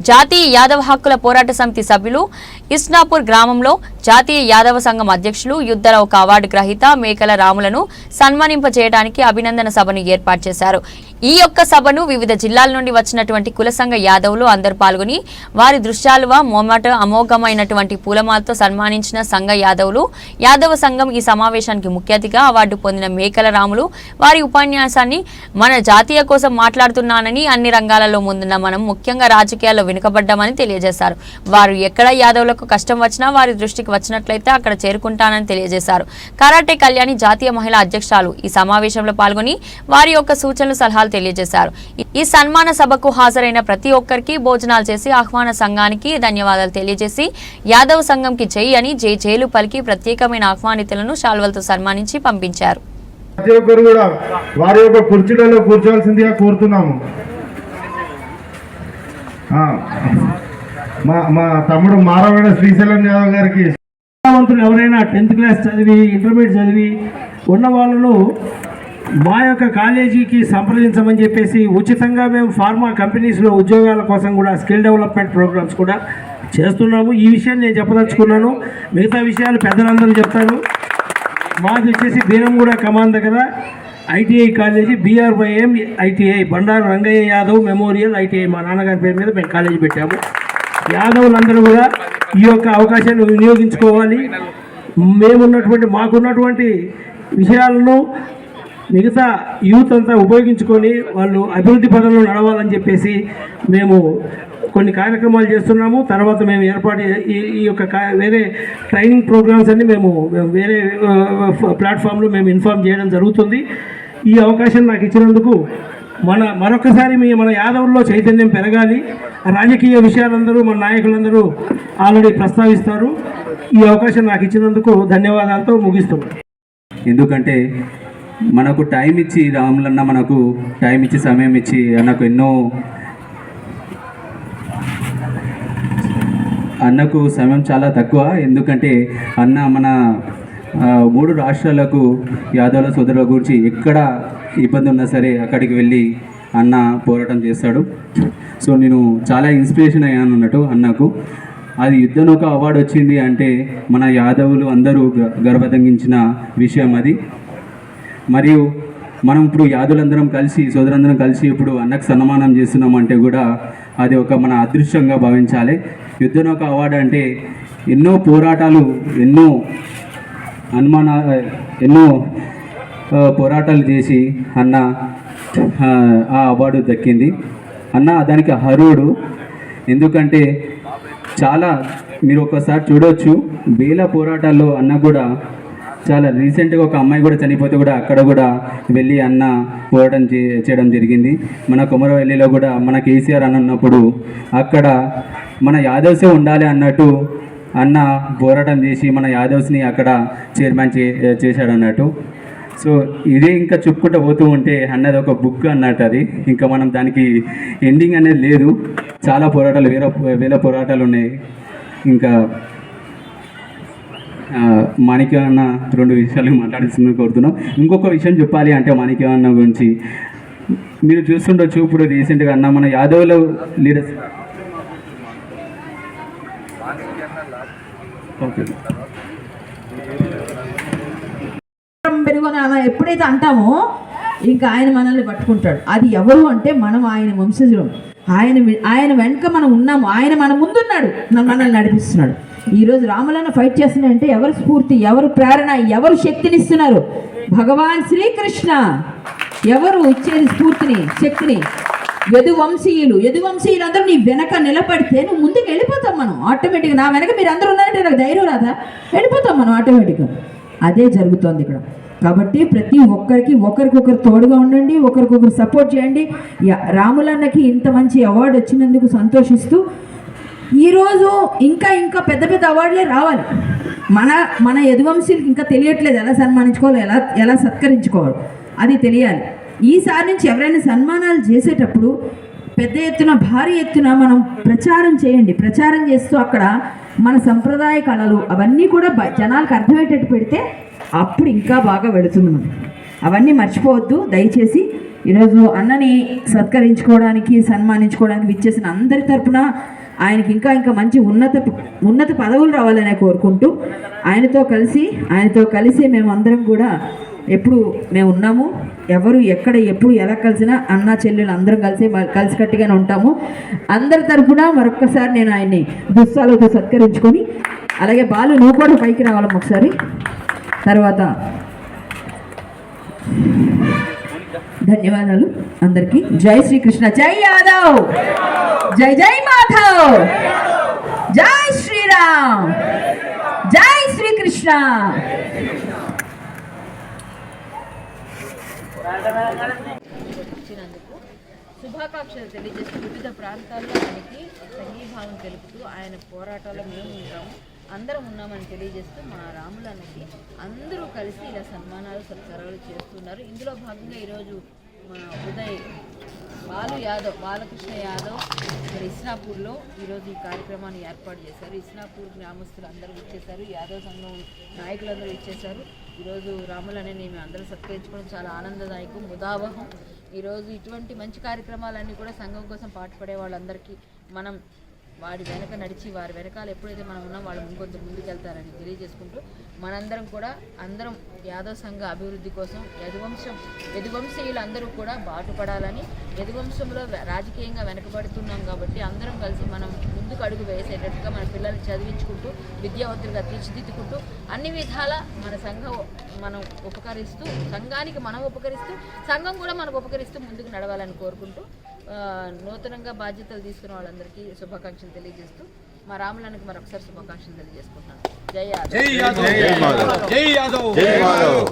జాతీయ యాదవ హక్కుల పోరాట సమితి సభ్యులు ఇస్నాపూర్ గ్రామంలో జాతీయ యాదవ సంఘం అధ్యక్షులు యుద్ధల ఒక అవార్డు గ్రహీత మేకల రాములను సన్మానింపచేయడానికి అభినందన సభను ఏర్పాటు చేశారు. ఈ యొక్క సభను వివిధ జిల్లాల నుండి వచ్చినటువంటి కుల సంఘ యాదవులు అందరూ పాల్గొని వారి దృశ్యాలువ మొమట అమోఘమైనటువంటి పూలమాలతో సన్మానించిన సంఘ యాదవులు యాదవ సంఘం ఈ సమావేశానికి ముఖ్య అతిథిగా అవార్డు పొందిన మేకల రాములు వారి ఉపన్యాసాన్ని మన జాతీయ కోసం మాట్లాడుతున్నానని అన్ని రంగాలలో ముందున్న మనం ముఖ్యంగా రాజకీయాల్లో వెనుకబడ్డామని తెలియజేశారు. వారు ఎక్కడ యాదవులకు కష్టం వచ్చినా వారి దృష్టికి వచ్చినట్లయితే అక్కడ చేరుకుంటానని తెలియజేశారు. కరాటే కళ్యాణి జాతీయ మహిళా అధ్యక్షురాలు ఈ సమావేశంలో పాల్గొని వారి యొక్క సూచనలు సలహాలు తెలియజేశారు. ఈ సన్మాన సభకు హాజరైన ప్రతి ఒక్కరికి భోజనాలు చేసి ఆహ్వాన సంఘానికి ధన్యవాదాలు తెలియజేసి యాదవ్ సంఘంకి జై అని జై జైలు పలికి ప్రత్యేకమైన ఆహ్వానితులను శాల్వలతో సన్మానించి పంపించారు. ప్రతి ఒక్కరు కూడా వారి యొక్క కుర్చీలలో కూర్చోవలసిందిగా కోరుతున్నాము. మా మా తమ్ముడు మారవాడ శ్రీశైలం యాదవ్ గారికి విద్యావంతులు ఎవరైనా టెన్త్ క్లాస్ చదివి ఇంటర్మీడియట్ చదివి ఉన్న వాళ్ళను మా యొక్క కాలేజీకి సంప్రదించమని చెప్పేసి ఉచితంగా మేము ఫార్మా కంపెనీస్లో ఉద్యోగాల కోసం కూడా స్కిల్ డెవలప్మెంట్ ప్రోగ్రామ్స్ కూడా చేస్తున్నాము. ఈ విషయాన్ని నేను చెప్పదలుచుకున్నాను. మిగతా విషయాలు పెద్దలందరూ చెప్తారు. మాది వచ్చేసి బీరంగూడ కమాన్ దగ్గర. ITI college BRYM ITI Bandaru Rangaiah Yadav memorial ITI మా నాన్నగారి పేరు మీద మేము కాలేజీ పెట్టాము. యాదవులందరూ కూడా ఈ యొక్క అవకాశాన్ని వినియోగించుకోవాలి. మేమున్నటువంటి మాకున్నటువంటి విషయాలను మిగతా యూత్ అంతా ఉపయోగించుకొని వాళ్ళు అభివృద్ధి పదంలో నడవాలని చెప్పేసి మేము కొన్ని కార్యక్రమాలు చేస్తున్నాము. తర్వాత మేము ఏర్పాటు చే- ఈ ఈ యొక్క వేరే ట్రైనింగ్ ప్రోగ్రామ్స్ అన్ని మేము మేము వేరే ప్లాట్ఫామ్లో మేము ఇన్ఫామ్ చేయడం జరుగుతుంది. ఈ అవకాశం నాకు ఇచ్చినందుకు మన మరొకసారి మీ మన యాదవుల్లో చైతన్యం పెరగాలి. రాజకీయ విషయాలందరూ మన నాయకులందరూ ఆల్రెడీ ప్రస్తావిస్తారు. ఈ అవకాశం నాకు ఇచ్చినందుకు ధన్యవాదాలతో ముగిస్తున్నాను. ఎందుకంటే మనకు టైం ఇచ్చి రాములన్న మనకు టైం ఇచ్చి సమయం ఇచ్చి అన్నకు ఎన్నో అన్నకు సమయం చాలా తక్కువ. ఎందుకంటే అన్న మన మూడు రాష్ట్రాలకు యాదవుల సోదరుల గురించి ఎక్కడ ఇబ్బంది ఉన్నా సరే అక్కడికి వెళ్ళి అన్న పోరాటం చేస్తాడు. సో నేను చాలా ఇన్స్పిరేషన్ అయ్యాను అన్నట్టు అన్నకు. అది యుద్ధనౌక అవార్డు వచ్చింది అంటే మన యాదవులు అందరూ గ- గర్వతంగించిన విషయం అది. మరియు మనం ఇప్పుడు యాదులందరం కలిసి సోదరందరం కలిసి ఇప్పుడు అన్నకు సన్మానం చేస్తున్నాం అంటే కూడా అది ఒక మన అదృష్టంగా భావించాలి. యుద్ధనౌక అవార్డు అంటే ఎన్నో పోరాటాలు ఎన్నో అనుమాన ఎన్నో పోరాటాలు చేసి అన్న ఆ, అవార్డు దక్కింది. అన్న దానికి అర్హుడు. ఎందుకంటే చాలా మీరు ఒకసారి చూడవచ్చు వేల పోరాటాల్లో అన్న కూడా చాలా రీసెంట్గా ఒక అమ్మాయి కూడా చనిపోతే కూడా అక్కడ కూడా వెళ్ళి అన్న పోరాటం చేయడం జరిగింది. మన కుమరవెల్లిలో కూడా మన కేసీఆర్ అన్న ఉన్నప్పుడు అక్కడ మన యాదవ్సే ఉండాలి అన్నట్టు అన్న పోరాటం చేసి మన యాదవ్స్ని అక్కడ చైర్మన్ చే చేశాడు అన్నట్టు. సో ఇదే ఇంకా చెప్పుకుంటూ పోతూ ఉంటే అన్నది ఒక బుక్ అన్నట్టు అది. ఇంకా మనం దానికి ఎండింగ్ అనేది లేదు. చాలా పోరాటాలు వేరే వేల పోరాటాలు ఉన్నాయి. ఇంకా ఆ, మాణిక్యం అన్న రెండు విషయాలు మాట్లాడుతున్న కోరుతున్నాం. ఇంకొక విషయం చెప్పాలి అంటే మాణిక్యం అన్న గురించి. మీరు చూస్తుండొచ్చు ఇప్పుడు రీసెంట్గా అన్న మన యాదవ్లో లీడర్స్ పెరుగుని అలా ఎప్పుడైతే అంటామో ఇంకా ఆయన మనల్ని పట్టుకుంటాడు. అది ఎవరు అంటే మనం ఆయన వంశజులం. ఆయన ఆయన వెనుక మనం ఉన్నాము. ఆయన మన ముందున్నాడు. మనల్ని నడిపిస్తున్నాడు. ఈరోజు రాములన్న ఫైట్ చేస్తున్నాడంటే ఎవరు స్ఫూర్తి ఎవరు ప్రేరణ ఎవరు శక్తినిస్తున్నారు? భగవాన్ శ్రీకృష్ణ. ఎవరు ఇచ్చేది స్ఫూర్తిని శక్తిని? యదువంశీయులు యదువంశీయులు అందరూ నీ వెనక నిలబడితే నువ్వు ముందుకు వెళ్ళిపోతాం మనం. ఆటోమేటిక్గా నా వెనక మీరు అందరూ ఉన్నారంటే నాకు ధైర్యం రాదా? వెళ్ళిపోతాం మనం ఆటోమేటిక్గా అదే జరుగుతోంది ఇక్కడ. కాబట్టి ప్రతి ఒక్కరికి ఒకరికొకరు తోడుగా ఉండండి ఒకరికొకరు సపోర్ట్ చేయండి. యా- రాములన్నకి ఇంత మంచి అవార్డు వచ్చినందుకు సంతోషిస్తూ ఈరోజు ఇంకా ఇంకా పెద్ద పెద్ద అవార్డులే రావాలి. మన మన యదువంశీలకు ఇంకా తెలియట్లేదు ఎలా సన్మానించుకోవాలి ఎలా ఎలా సత్కరించుకోవాలి. అది తెలియాలి. ఈసారి నుంచి ఎవరైనా సన్మానాలు చేసేటప్పుడు పెద్ద ఎత్తున భారీ ఎత్తున మనం ప్రచారం చేయండి. ప్రచారం చేస్తూ అక్కడ మన సంప్రదాయ కళలు అవన్నీ కూడా బ- జనాలకు అర్థమయ్యేటట్టు పెడితే అప్పుడు ఇంకా బాగా వెళుతుంది మనం. అవన్నీ మర్చిపోవద్దు. దయచేసి ఈరోజు అన్నని సత్కరించుకోవడానికి సన్మానించుకోవడానికి విచ్చేసిన అందరి తరపున ఆయనకి ఇంకా ఇంకా మంచి ఉన్నత ఉన్నత పదవులు రావాలనే కోరుకుంటూ ఆయనతో కలిసి ఆయనతో కలిసి మేమందరం కూడా ఎప్పుడు మేము ఉన్నాము ఎవరు ఎక్కడ ఎప్పుడు ఎలా కలిసినా అన్న చెల్లెలు అందరం కలిసి కలిసికట్టుగానే ఉంటాము. అందరి తరఫున మరొక్కసారి నేను ఆయన్ని దుస్సాలతో సత్కరించుకొని అలాగే బాలు నువ్వు కూడా పైకి రావాలమ్మ ఒకసారి. తర్వాత ధన్యవాదాలు అందరికీ. జై శ్రీకృష్ణ. జై యాదవ్! జై జై మాధవ్! జై శ్రీరామ్! జై శ్రీకృష్ణ! వచ్చినందుకు శుభాకాంక్షలు తెలియజేస్తూ వివిధ ప్రాంతాల్లో ఆయనకి సంఘీభావం తెలుపుతూ ఆయన పోరాటాల్లో మేము ఉంటాము. అందరం ఉన్నామని తెలియజేస్తూ మా రాములన్నకి అందరూ కలిసి ఇలా సన్మానాలు సత్కారాలు చేస్తున్నారు. ఇందులో భాగంగా ఈరోజు మా ఉదయ్ బాలు యాదవ్ బాలకృష్ణ యాదవ్ మరి ఇస్నాపూర్లో ఈరోజు ఈ కార్యక్రమాన్ని ఏర్పాటు చేశారు. ఇస్నాపూర్ గ్రామస్తులు అందరూ ఇచ్చేశారు యాదవ్ సంఘం నాయకులందరూ ఇచ్చేశారు ఈరోజు రాములనే మేము అందరూ సత్కరించుకోవడం చాలా ఆనందదాయకం ముదావహం ఈరోజు ఇటువంటి మంచి కార్యక్రమాలన్నీ కూడా సంఘం కోసం పాటుపడే వాళ్ళందరికీ మనం వాడి వెనక నడిచి వారి వెనకాల ఎప్పుడైతే మనం ఉన్నాం వాళ్ళు ఇంకొంచెం ముందుకెళ్తారని తెలియజేసుకుంటూ మనందరం కూడా అందరం యాదవ సంఘ అభివృద్ధి కోసం యదువంశం యదువంశీయులు అందరూ కూడా బాటుపడాలని యదువంశంలో రాజకీయంగా వెనకబడుతున్నాం కాబట్టి అందరం కలిసి మనం ముందుకు అడుగు వేసేటట్టుగా మన పిల్లల్ని చదివించుకుంటూ విద్యావంతులుగా తీర్చిదిద్దుకుంటూ అన్ని విధాల మన సంఘం మనం ఉపకరిస్తూ సంఘానికి మనం ఉపకరిస్తూ సంఘం కూడా మనకు ఉపకరిస్తూ ముందుకు నడవాలని కోరుకుంటూ నూతనంగా బాధ్యతలు తీసుకున్న వాళ్ళందరికీ శుభాకాంక్షలు తెలియజేస్తూ మా రాములకి మరొకసారి శుభాకాంక్షలు తెలియజేసుకుంటున్నాను. జై యాదవ్. జై యాదవ్. జై యాదవ్.